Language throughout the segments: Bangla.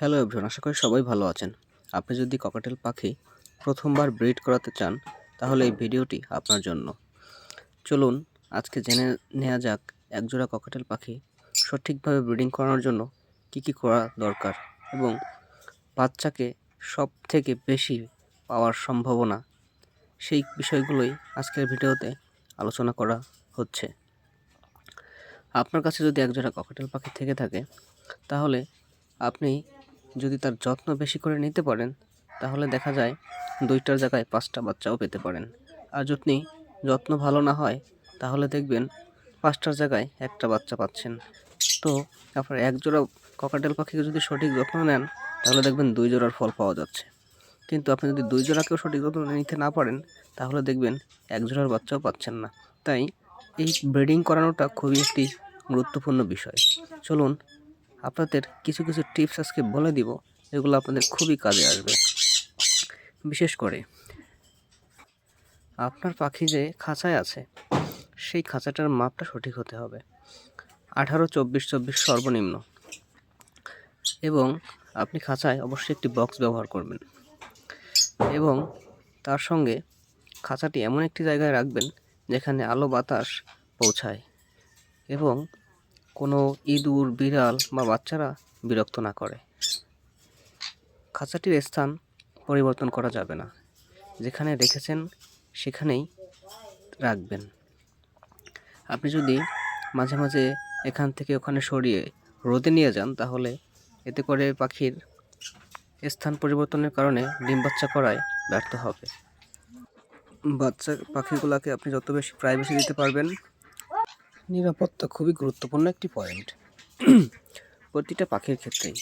হ্যালো এভরিওয়ান আশা করি সবাই ভালো আছেন। আপনি যদি ককাটেল পাখি প্রথমবার ব্রিড করাতে চান, তাহলে এই ভিডিওটি আপনার জন্য। চলুন, আজকে জেনে নেওয়া যাক একজোড়া ককাটেল পাখি সঠিকভাবে ব্রিডিং করানোর জন্য কি কি করা দরকার এবং বাচ্চাকে সব থেকে বেশি পাওয়ার সম্ভাবনা। সেই বিষয়গুলোই আজকের ভিডিওতে আলোচনা করা হচ্ছে। আপনার কাছে যদি একজোড়া ককাটেল পাখি থেকে থাকে, তাহলে আপনি যদি তার যত্ন বেশি করে নিতে পারেন, তাহলে দেখা যায় দুইটার জায়গায় পাঁচটা বাচ্চাও পেতে পারেন। আর যদি যত্ন ভালো না হয়, তাহলে দেখবেন পাঁচটার জায়গায় একটা বাচ্চা পাচ্ছেন। তো আপনার এক জোড়া ককাটেল পাখিকে যদি সঠিক যত্ন নেন, তাহলে দেখবেন দুই জোড়ার ফল পাওয়া যাচ্ছে। কিন্তু আপনি যদি দুই জোড়াকেও সঠিক যত্ন নিতে না পারেন, তাহলে দেখবেন এক জোড়ার বাচ্চাও পাচ্ছেন না। তাই এই ব্রিডিং করানোটা খুবই একটি গুরুত্বপূর্ণ বিষয়। চলুন আপনাদের কিছু কিছু টিপস আজকে বলে দিব, এগুলো আপনাদের খুবই কাজে আসবে। বিশেষ করে, আপনার পাখি যে খাঁচায় আছে, সেই খাঁচাটার মাপটা সঠিক হতে হবে। আঠারো, চব্বিশ চব্বিশ সর্বনিম্ন। এবং আপনি খাঁচায় অবশ্যই একটি বক্স ব্যবহার করবেন। এবং তার সঙ্গে খাঁচাটি এমন একটি জায়গায় রাখবেন, যেখানে আলো বাতাস পৌঁছায়। এবং কোনো ইঁদুর, বিড়াল বা বাচ্চারা বিরক্ত না করে। খাঁচাটির স্থান পরিবর্তন করা যাবে না। যেখানে রেখেছেন, সেখানেই রাখবেন। আপনি যদি মাঝে মাঝে এখান থেকে ওখানে সরিয়ে রোদে নিয়ে যান, তাহলে এতে করে পাখির স্থান পরিবর্তনের কারণে ডিম বাচ্চা করায় ব্যর্থ হবে। বাচ্চা পাখিগুলোকে আপনি যত বেশি প্রাইভেসি দিতে পারবেন নিরাপত্তা খুবই গুরুত্বপূর্ণ একটি পয়েন্ট প্রতিটা পাখির ক্ষেত্রেই।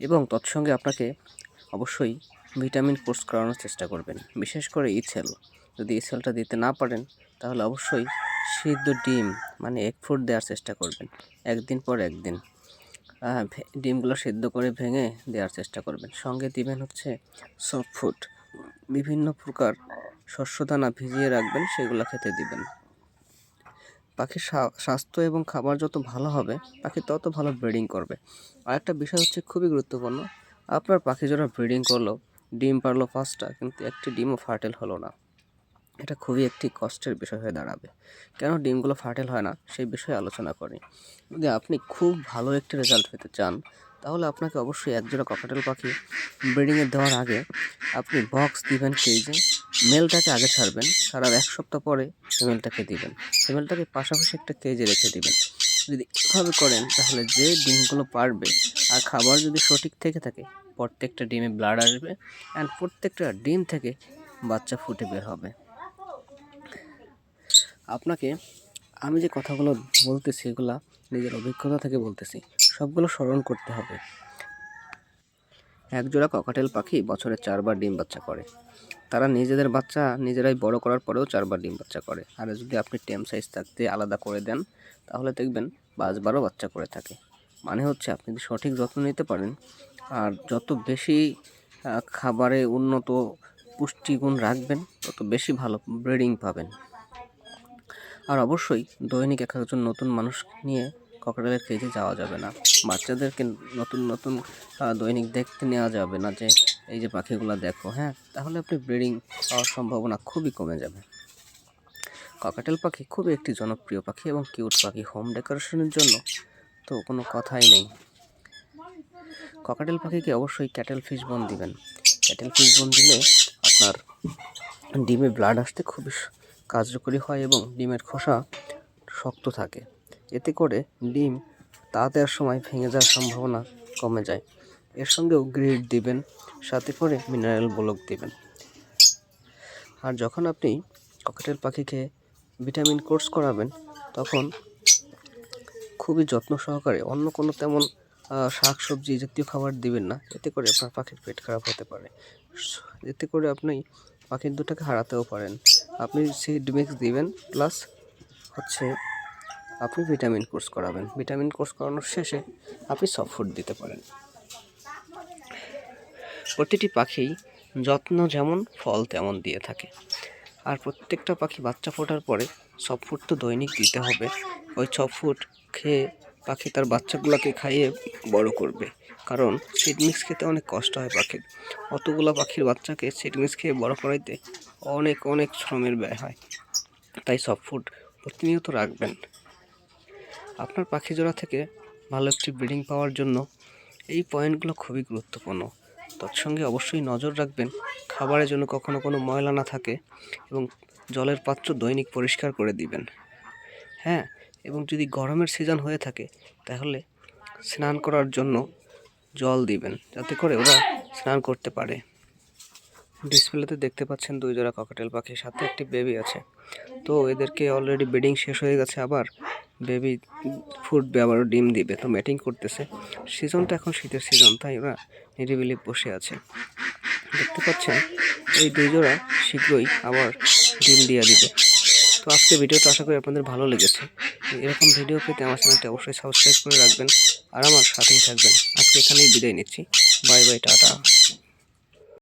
এবং তৎসঙ্গে আপনাকে অবশ্যই ভিটামিন কোর্স করানোর চেষ্টা করবেন। বিশেষ করে ইসেল যদি ইসেলটা দিতে না পারেন, তাহলে অবশ্যই সিদ্ধ ডিম মানে এক ফুট দেওয়ার চেষ্টা করবেন। একদিন পর একদিন। ডিমগুলো সেদ্ধ করে ভেঙে দেওয়ার চেষ্টা করবেন। সঙ্গে দিবেন হচ্ছে সফট ফুড বিভিন্ন প্রকার শস্যদানা ভিজিয়ে রাখবেন, সেগুলো খেতে দিবেন। পাখির স্বাস্থ্য এবং খাবার যত ভালো হবে, পাখি তত ভালো ব্রিডিং করবে। আর একটা বিষয় হচ্ছে খুবই গুরুত্বপূর্ণ, আপনার পাখি যারা ব্রিডিং করল, ডিম পারল ফার্স্টটা কিন্তু একটি ডিমও ফার্টেল হলো না। এটা খুবই একটি কষ্টের বিষয় হয়ে দাঁড়াবে। কেন ডিমগুলো ফার্টেল হয় না, সেই বিষয়ে আলোচনা করি। যদি আপনি খুব ভালো একটি রেজাল্ট পেতে চান তাহলে আপনাকে অবশ্যই একজোড়া ককাটেল পাখি ব্রিডিংয়ে দেওয়ার আগে আপনি বক্স দিবেন কেজে মেলটাকে আগে ছাড়বেন, ছাড়ার এক সপ্তাহ পরে ফিমেলটাকে দিবেন। ফিমেলটাকে পাশাপাশি একটা কেজে রেখে দিবেন। যদি এভাবে করেন, তাহলে যে ডিমগুলো পারবে, আর খাবার যদি সঠিক থেকে থাকে, প্রত্যেকটা ডিমে ব্লাড আসবে অ্যান্ড প্রত্যেকটা ডিম থেকে বাচ্চা ফুটে বের হবে। আপনাকে আমি যে কথাগুলো বলতেছি এগুলা নিজের অভিজ্ঞতা থেকে বলতেছি, সবগুলো স্মরণ করতে হবে। একজোড়া ককাটেল পাখি বছরে চারবার ডিম বাচ্চা করে। তারা নিজেদের বাচ্চা নিজেরাই বড় করার পরেও চারবার ডিম বাচ্চা করে। আর যদি আপনি টেম সাইজ থাকতে আলাদা করে দেন, তাহলে দেখবেন পাঁচবারও বাচ্চা করে থাকে। মানে হচ্ছে আপনি যদি সঠিক যত্ন নিতে পারেন, আর যত বেশি খাবারে উন্নত পুষ্টিগুণ রাখবেন, তত বেশি ভালো ব্রিডিং পাবেন। আর অবশ্যই দৈনিক এক একজন নতুন মানুষ নিয়ে ককটেলের কেজে যাওয়া যাবে না। বাচ্চাদেরকে নতুন নতুন দৈনিক দেখতে নেওয়া যাবে না যে, এই যে পাখিগুলো দেখো হ্যাঁ? তাহলে আপনি ব্রিডিং পাওয়ার সম্ভাবনা খুবই কমে যাবে। ককাটেল পাখি খুবই একটি জনপ্রিয় পাখি এবং কিউট পাখি। হোম ডেকোরেশনের জন্য তো কোনো কথাই নেই। ককাটেল পাখিকে অবশ্যই ক্যাটেল ফিশ বোন দিবেন। ক্যাটেল ফিশ বোন দিলে আপনার ডিমে ব্লাড আসতে খুবই কার্যকরী হয় এবং ডিমের খোসা শক্ত থাকে। এতে করে ডিম তা দেওয়ার সময় ভেঙে যাওয়ার সম্ভাবনা কমে যায়। এর সঙ্গেও গ্রিড দিবেন, সাথে করে মিনারেল ব্লক দিবেন। আর যখন আপনি ককেটেল পাখিকে ভিটামিন কোর্স করাবেন, তখন খুবই যত্ন সহকারে অন্য কোনো তেমন শাক সবজি জাতীয় খাবার দিবেন না। এতে করে আপনার পাখির পেট খারাপ হতে পারে। এতে করে আপনি পাখির দুটাকে হারাতেও পারেন। আপনি সিড মিক্স দিবেন, প্লাস হচ্ছে আপনি ভিটামিন কোর্স করাবেন। ভিটামিন কোর্স করানোর শেষে আপনি সফট ফুড দিতে পারেন। প্রতিটি পাখি যত্ন যেমন, ফল তেমন দিয়ে থাকে। আর প্রত্যেকটা পাখি বাচ্চা ফোটার পরে সফট ফুড তো দৈনিক দিতে হবে। ওই সফট ফুড খেয়ে পাখি তার বাচ্চাগুলোকে খাইয়ে বড় করবে। কারণ সিড মিক্স খেতে অনেক কষ্ট হয় পাখির অতগুলো পাখির বাচ্চাকে সিড মিক্স খেয়ে বড় করাইতে অনেক অনেক শ্রমের ব্যয় হয়। তাই সফট ফুড প্রতিনিয়ত রাখবেন। আপনার পাখি জোড়া থেকে ভালো একটি ব্রিডিং পাওয়ার জন্য এই পয়েন্টগুলো খুবই গুরুত্বপূর্ণ। তৎসঙ্গে অবশ্যই নজর রাখবেন খাবারের জন্য কখনো কোনো ময়লা না থাকে এবং জলের পাত্র দৈনিক পরিষ্কার করে দিবেন। হ্যাঁ এবং যদি গরমের সিজন হয়ে থাকে, তাহলে স্নান করার জন্য জল দিবেন, যাতে করে ওরা স্নান করতে পারে। ডিসপ্লেতে দেখতে পাচ্ছেন দুই জোড়া ককাটেল পাখির সাথে একটি বেবি আছে। তো এদেরকে অলরেডি ব্রিডিং শেষ হয়ে গেছে আবার। বেবি ফুড আবার ডিম দিবে, তো ম্যাটিং করতেছে। সিজনটা এখন শীতের সিজন, তাই ওরা নিরিবিলি বসে আছে। দেখতে পাচ্ছেন, এই দুই জোড়া শীঘ্রই আবার ডিম দিয়ে দিবে। তো আজকে ভিডিওটা আশা করি আপনাদের ভালো লেগেছে। এরকম ভিডিও পেতে আমার চ্যানেলটি অবশ্যই সাবস্ক্রাইব করে রাখবেন। আর আমার সাথেই থাকবেন। আজকে এখানেই বিদায় নিচ্ছি। Bye bye, tata.